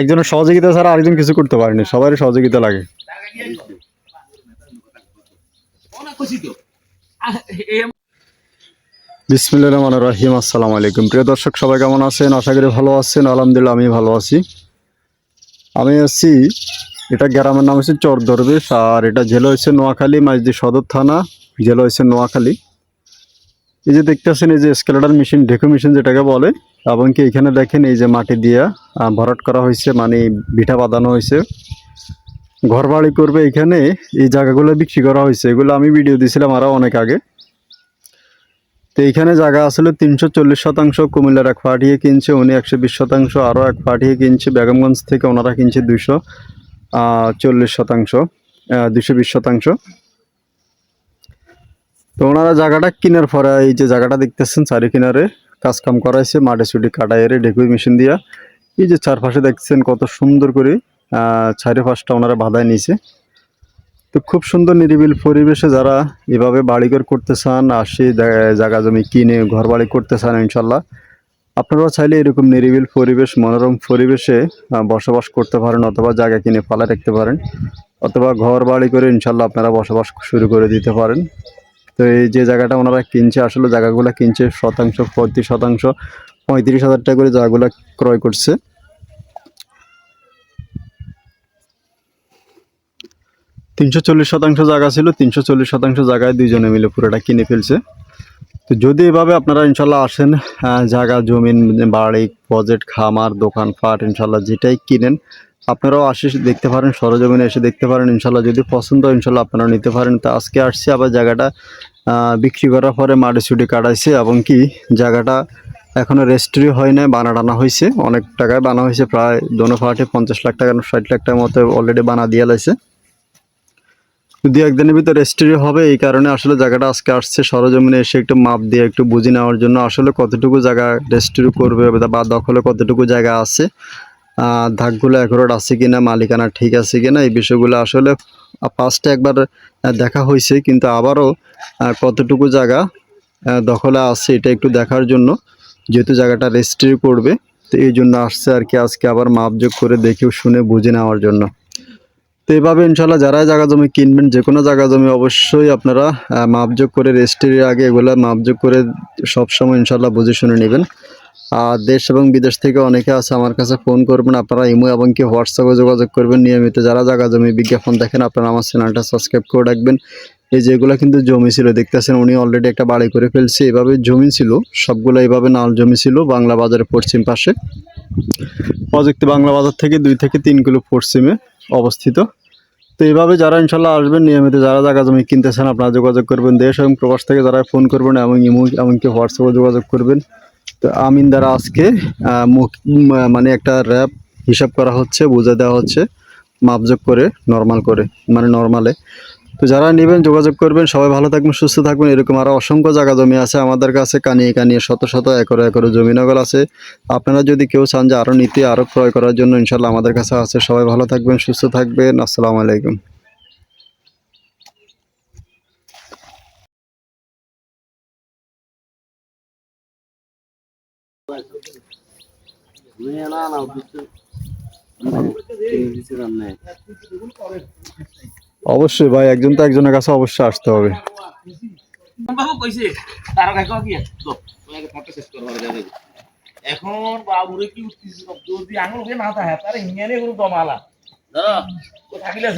একজনের সহযোগিতা ছাড়া আরেকজন কিছু করতে পারেনি, সবারই সহযোগিতা লাগে। বিসমিল্লাহ রহমান রহিম, আসসালামু আলাইকুম। প্রিয় দর্শক, সবাই কেমন আছেন? আশা করি ভালো আছেন, আলহামদুলিল্লাহ আমি ভালো আছি। আমি আছি, এটা গ্রামের নাম হচ্ছে চর দরবেশ আর এটা জেলা হচ্ছে নোয়াখালী, মাইজদি সদর থানা, জেলা হচ্ছে নোয়াখালী। এই যে দেখতেছেন, এই যে স্কেলেটার মেশিন ঢেকো মেশিন যেটাকে বলে, এবং কি এখানে দেখেন এই যে মাটি দিয়া ভরাট করা হয়েছে মানে ভিটা বাঁধানো হয়েছে। ঘর বাড়ি করবে এখানে, এই জায়গাগুলো বিক্রি করা হয়েছে। এগুলো আমি ভিডিও দিয়েছিলাম আরও অনেক আগে। তো এইখানে জায়গা আসলে তিনশো চল্লিশ শতাংশ কুমিল্লার এক পাঠিয়ে কিনছে, উনি একশো বিশ শতাংশ আরও এক পাঠিয়ে কিনছে। বেগমগঞ্জ থেকে ওনারা কিনছে দুশো চল্লিশ শতাংশ দুশো বিশ শতাংশ। তো ওনারা জায়গাটা কেনার পরে এই যে জায়গাটা দেখতেছেন, চারি কিনারে কাজ কাম করাইছে, মাটি সুটি কাটাইরে ডেকুই মেশিন দিয়া। এই যে চারপাশে দেখছেন কত সুন্দর করে চারিপাশটা ওনারা বাধায় নিয়েছে তো খুব সুন্দর নিরিবিল পরিবেশে যারা এভাবে বাড়িঘর করতে চান, আসি জায়গা জমি কিনে ঘর বাড়ি করতে চান, ইনশাল্লাহ। আপনারাও চাইলে এরকম নিরিবিল পরিবেশ, মনোরম পরিবেশে বসবাস করতে পারেন অথবা জায়গা কিনে পালা রাখতে পারেন। অথবা ঘর বাড়ি করে ইনশাল্লাহ আপনারা বসবাস শুরু করে দিতে পারেন। তো এই যে জায়গাটা ওনারা কিনছে, আসলে জায়গাগুলো কিনছে শতাংশ, পঁয়ত্রিশ শতাংশ, পঁয়ত্রিশ হাজার টাকা করে জায়গাগুলো ক্রয় করছে। তিনশো চল্লিশ শতাংশ জায়গা ছিল, তিনশো চল্লিশ শতাংশ জায়গায় দুইজনে মিলে পুরোটা কিনে ফেলছে। তো যদি এভাবে আপনারা ইনশাল্লাহ আসেন জায়গা জমিন বাড়ি, প্রজেক্ট, খামার দোকান পাট ইনশাল্লাহ যেটাই কিনেন আপনারাও আসে দেখতে পারেন, সরজমিনে এসে দেখতে পারেন ইনশাল্লাহ যদি পছন্দ ইনশাল্লাহ আপনারা নিতে পারেন। তো আজকে আসছি, আবার জায়গাটা বিক্রি করার পরে মাটি ছুটি কাটাইছে এবং কি জায়গাটা এখনও রেজিস্ট্রি হয় নাই, বানা টানা হয়েছে অনেক টাকায় বানা হয়েছে প্রায় দোনো ফাটে পঞ্চাশ লাখ টাকা, ষাট লাখ টাকার মতো অলরেডি বানা দিয়ে লাইছে। দু একদিনের ভিতরে রেজিস্ট্রি হবে, এই কারণে আসলে জায়গাটা আজকে আসছে, সরজমিনে এসে একটু মাপ দিয়ে একটু বুঝে নেওয়ার জন্য আসলে কতটুকু জায়গা রেজিস্ট্রি করবে বা দখলে কতটুকু জায়গা আছে। দাগগুলো অ্যাকুরেট আছে কি না মালিকানা ঠিক আছে কি না এই বিষয়গুলো আসলে ফার্স্টে একবার দেখা হয়েছে, কিন্তু আবারও কতটুকু জায়গা দখলে আছে এটা একটু দেখার জন্য, যেহেতু জায়গাটা রেজিস্ট্রি করবে, তো এই জন্য আসছে আর কি, আজকে আবার মাপযোগ করে দেখেও শুনে বুঝে নেওয়ার জন্য। তো এইভাবে ইনশাল্লাহ যারা জায়গা জমি কিনবেন যে কোনো জায়গা জমি অবশ্যই আপনারা মাপযোগ করে রেজিস্ট্রির আগে এগুলো মাপযোগ করে সবসময় ইনশাল্লাহ বুঝে শুনে নেবেন। দেশ এবং বিদেশ থেকে অনেকে আছে আমার কাছে ফোন করবেন, আপনারা ইমো এবং কি হোয়াটসঅ্যাপে যোগাযোগ করবেন। নিয়মিত যারা জায়গা জমি বিজ্ঞাপন দেখেন, আপনারা আমার চ্যানেলটা সাবস্ক্রাইব করে রাখবেন। এই যেগুলো কিন্তু জমি ছিল, দেখতেছেন উনি অলরেডি একটা বাড়ি করে ফেলছে। এভাবে জমি ছিল, সবগুলো এইভাবে নাল জমি ছিল, বাংলা বাজারের পশ্চিম পাশে। প্রযুক্তি বাংলা বাজার থেকে দুই থেকে তিন কিলো পশ্চিমে অবস্থিত। তো এইভাবে যারা ইনশাল্লাহ আসবেন, নিয়মিত যারা জায়গা জমি কিনতেছেন, আপনারা যোগাযোগ করবেন। দেশ এবং প্রবাস থেকে যারা ফোন করবেন এবং ইমো এমনকি হোয়াটসঅ্যাপে যোগাযোগ করবেন। তো আমিন দ্বারা আজকে মানে একটা র্যাপ হিসাব করা হচ্ছে, বুঝে দেওয়া হচ্ছে মাপযোগ করে নর্মাল করে মানে নর্মালে তো যারা নেবেন, যোগাযোগ করবেন, সবাই ভালো থাকবেন, সুস্থ থাকবেন, এরকম আরও অসংখ্য জায়গা জমি আছে আমাদের কাছে, কানিয়ে কানিয়ে শত শত একর একর জমি নগল আছে। আপনারা যদি কেউ চান যে আরও নিতে আরও ক্রয় করার জন্য ইনশাল্লাহ আমাদের কাছে আছে। সবাই ভালো থাকবেন, সুস্থ থাকবেন। আসসালামু আলাইকুম। অবশ্যই ভাই একজন তো একজনের কাছে অবশ্যই আসতে হবে। বাবু কইছে তার কাছে কি? তো তোমাকে ফটো শেষ করবার যাবে এখন বাবুরে কি যদি আঙুল হয়ে না থাকে তার ইঞ্জিনিয়ারে কোনো দমালা থাকিলা